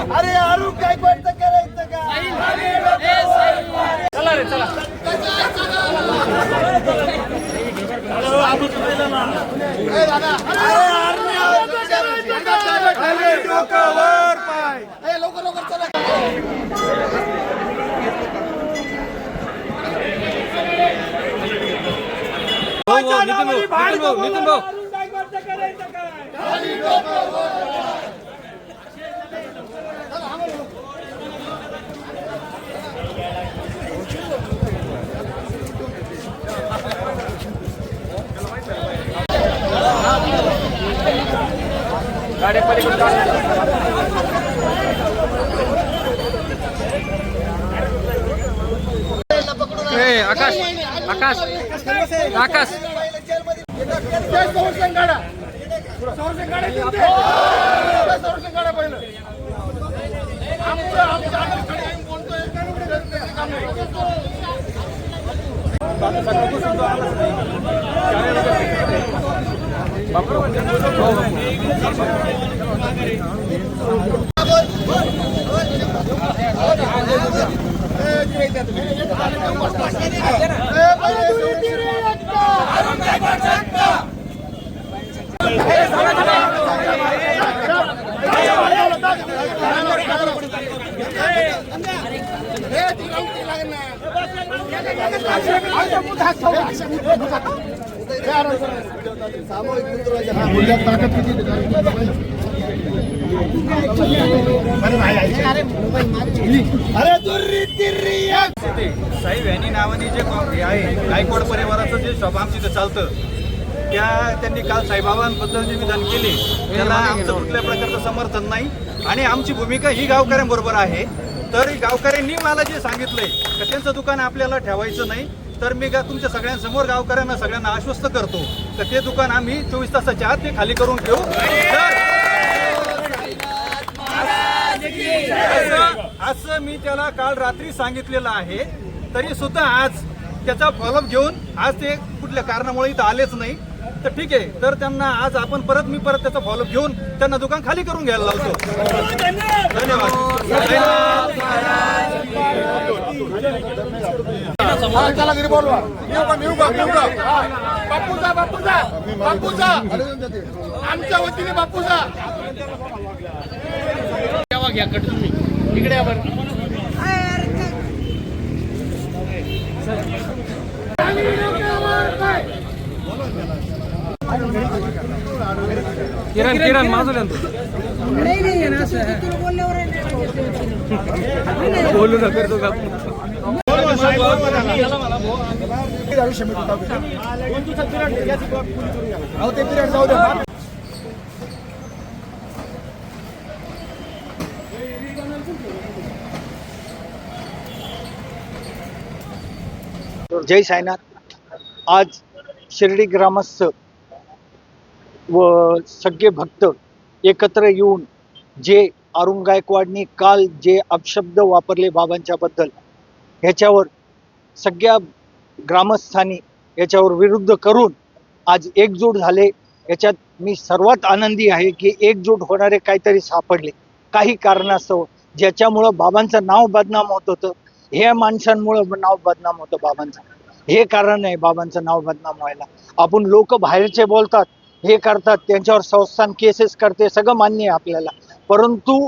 अरे अरुण गायकवाडचं करायचं का? चला रे चला. पाय लवकर लवकर चला. नितीन भाऊ नितीन भाऊ नितीन भाऊ. आकाश आकाश आकाश. संरक्षण काढा संरक्षण काढायचं ते. संरक्षण काढा पहिलं आमचं आमचं आम्ही खडे येऊन बोलतोय अरे साई व्हॅनी नावाने जे आहे गायकवाड परिवाराचं जे शॉप आमच्या चालतं त्या त्यांनी काल साईबाबांबद्दल जे विधान केले त्याला आमचं कुठल्या प्रकारचं समर्थन नाही. आणि आमची भूमिका ही गावकऱ्यांबरोबर आहे. तर गावकऱ्यांनी मला जे सांगितलंय का दुकान आपल्याला ठेवायचं नाही तर मी गा तुमच्या सगळ्यांसमोर गावकऱ्यांना सगळ्यांना आश्वस्त करतो. तर ते दुकान आम्ही चोवीस तासाच्या आत ते खाली करून घेऊ तर असं असं मी त्याला काल रात्री सांगितलेलं आहे. तरी सुद्धा आज त्याचा फॉलोअप घेऊन आज ते कुठल्या कारणामुळे इथं आलेच नाही. तर ठीक आहे तर त्यांना आज आपण परत मी परत त्याचा फॉलोअप घेऊन त्यांना दुकान खाली करून घ्यायला लावतो. धन्यवाद. आमच्या वतीने बापूजा घ्या कट तुम्ही इकडे आपण किरण किरण माझं नाही बोलू नका तो अहो ते पिरियड जाऊ द्या जय साईनाथ. आज शिर्डी ग्रामस्थ व सगळे भक्त एकत्र येऊन जे अरुण गायकवाडनी काल जे अपशब्द वापरले बाबांच्या बद्दल ह्याच्यावर सगळ्या ग्रामस्थांनी याच्यावर विरुद्ध करून आज एकजूट झाले. याच्यात मी सर्वात आनंदी आहे की एकजूट होणारे काहीतरी सापडले. काही कारणास्तव ज्याच्यामुळं बाबांचं नाव बदनाम होत होतं हे माणसांमुळं नाव बदनाम होतं बाबांचं. हे कारण आहे बाबांचं नाव बदनाम व्हायला. आपण लोक बाहेरचे बोलतात हे करतात त्यांच्यावर संस्थान केसेस करते सगळं मान्य आहे आपल्याला. परंतु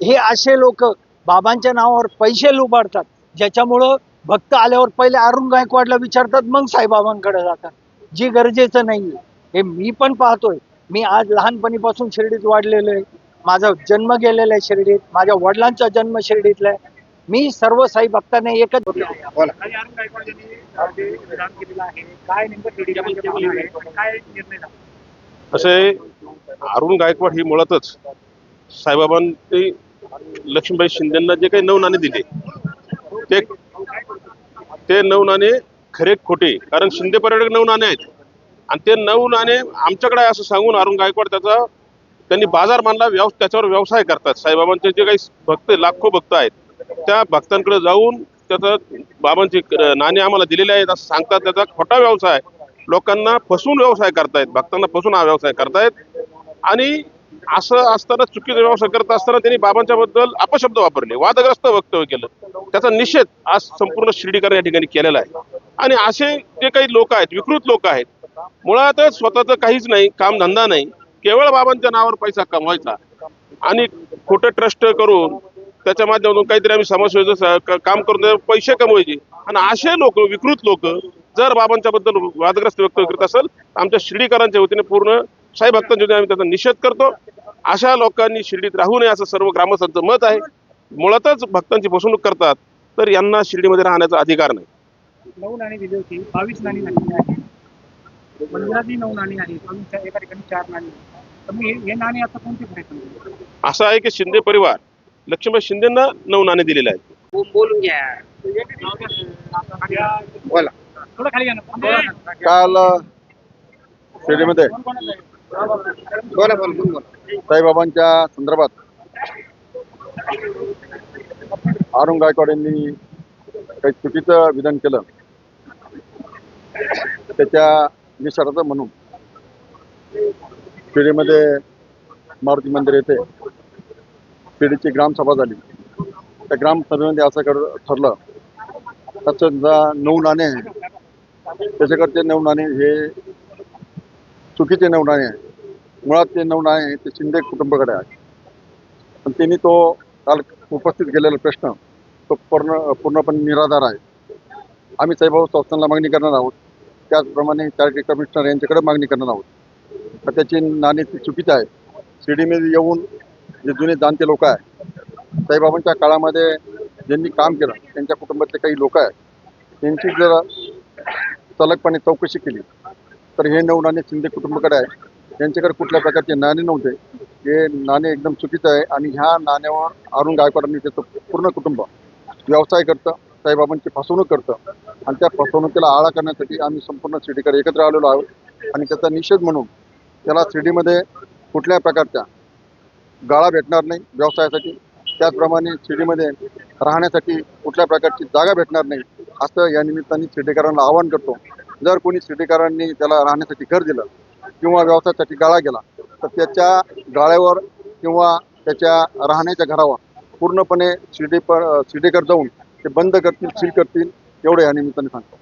हे असे लोक बाबांच्या नावावर पैसे लुबाडतात ज्याच्यामुळं भक्त आल्यावर पहिले अरुण गायकवाडला विचारतात मग साईबाबांकडे जातात जे गरजेचं नाही हे मी पण पाहतोय. मी आज लहानपणीपासून शिर्डीत वाढलेलो आहे. माझा जन्म गेलेला आहे शिर्डीत. माझ्या वडिलांचा जन्म शिर्डीतला आहे. मी सर्व साई भक्तांना एकच बोला. असे अरुण गायकवाड ही मुळातच साईबाबांनी लक्ष्मीबाई शिंदेना जे काही नऊ नाणे दिले ते ते नऊ नाणे खरे खोटे कारण शिंदे पर्यटक नऊ नाणे आहेत. आणि ते नऊ नाणे आमच्याकडे असं सांगून अरुण गायकवाड त्याचा त्यांनी बाजार मानला व्यव त्याच्यावर व्यवसाय करतात. साईबाबांचे जे काही भक्त लाखो भक्त आहेत त्या भक्तांकडे जाऊन त्याचं बाबांची नाणे आम्हाला दिलेले आहेत असं सांगतात. त्याचा खोटा व्यवसाय लोकांना फसवून व्यवसाय करतायत. भक्तांना फसवून हा व्यवसाय करतायत. आणि असं असताना चुकीचा व्यवसाय करत असताना त्यांनी बाबांच्या बद्दल अपशब्द वापरले. वादग्रस्त वक्तव्य केलं. त्याचा निषेध आज संपूर्ण शिर्डीकर या ठिकाणी केलेला आहे. आणि असे जे काही लोक आहेत विकृत लोक आहेत मुळातच स्वतःचं काहीच नाही कामधंदा नाही. केवळ बाबांच्या नावावर पैसा कमवायचा. आणि खोटं ट्रस्ट करून त्याच्या माध्यमातून काहीतरी आम्ही समाजसेवेचं काम करून पैसे कमवायचे. आणि असे लोक विकृत लोक जर बाबांच्या बद्दल वादग्रस्त वक्तव्य करत असेल तर आमच्या शिर्डीकरांच्या वतीने पूर्ण साई भक्तांच्या वतीने आम्ही त्याचा निषेध करतो. अशा लोकांनी शिर्डीत राहू नये असं सर्व ग्रामस्थांचं मत आहे. मुळातच भक्तांची फसवणूक करतात तर यांना शिर्डीमध्ये राहण्याचा अधिकार नाही. नऊ नाणी दिली होती. बावीस नाणी झालेली आहे. मंदिरातही नऊ नाणी आहे बावीसच्या एका ठिकाणी चार नाणी आहे. तर मग हे नाणी आता कोणते खरे? असं आहे की शिंदे परिवार लक्ष्मीबाई शिंदेना नऊ नाणे दिलेले आहेत. बोलून घ्या. बोला. थोडं खाली घ्या ना. काल शिर्डीमध्ये बोला बोला बोला. साईबाबांच्या संदर्भात अरुण गायकवाड यांनी काही चुकीचं विधान केलं. त्याच्या निषेधार्थ म्हणून शिर्डीमध्ये मारुती मंदिर येथे पेढीची ग्रामसभा झाली. त्या ग्रामसभेमध्ये असं कर ठरलं त्याचं नऊ नाणे आहे त्याच्याकडचे नऊ नाणे हे चुकीचे नऊ नाणे आहे मुळात ते नऊ नाणे ते शिंदे कुटुंबाकडे आहे पण त्यांनी तो काल उपस्थित केलेला प्रश्न तो पूर्ण पूर्णपणे निराधार आहे. आम्ही साईबाबा संस्थांना मागणी करणार आहोत. त्याचप्रमाणे चॅरिटी कमिशनर यांच्याकडे मागणी करणार आहोत. तर त्याची नाणी ती चुकीची आहे शिर्डीमध्ये येऊन जे जुने जाणते लोक आहे साईबाबांच्या काळामध्ये ज्यांनी काम केलं त्यांच्या कुटुंबातले काही लोक आहेत त्यांची जर सलगपणे चौकशी केली तर हे नऊ नाणे शिंदे कुटुंबाकडे आहे. त्यांच्याकडे कुठल्या प्रकारचे नाणे नव्हते. हे नाणे एकदम चुकीचं आहे आणि ह्या नाण्यावर अरुण गायकवाडांनी त्याचं पूर्ण कुटुंब व्यवसाय करतं साईबाबांची फसवणूक करतं आणि त्या फसवणुकीला आळा करण्यासाठी आम्ही संपूर्ण शिर्डीकडे एकत्र आलेलो आहोत. आणि त्याचा निषेध म्हणून त्याला शिर्डीमध्ये कुठल्या प्रकारच्या गाळा भेटणार नाही व्यवसायासाठी. त्याचप्रमाणे शिर्डीमध्ये राहण्यासाठी कुठल्या प्रकारची जागा भेटणार नाही असं या निमित्ताने शिर्डीकरांना आवाहन करतो. जर कोणी शिर्डीकरांनी त्याला राहण्यासाठी घर दिलं किंवा व्यवसायासाठी गाळा गेला तर त्याच्या गाळ्यावर किंवा त्याच्या राहण्याच्या घरावर पूर्णपणे शिर्डी प शिर्डीकर जाऊन ते बंद करतील सील करतील एवढं या निमित्ताने सांगतो.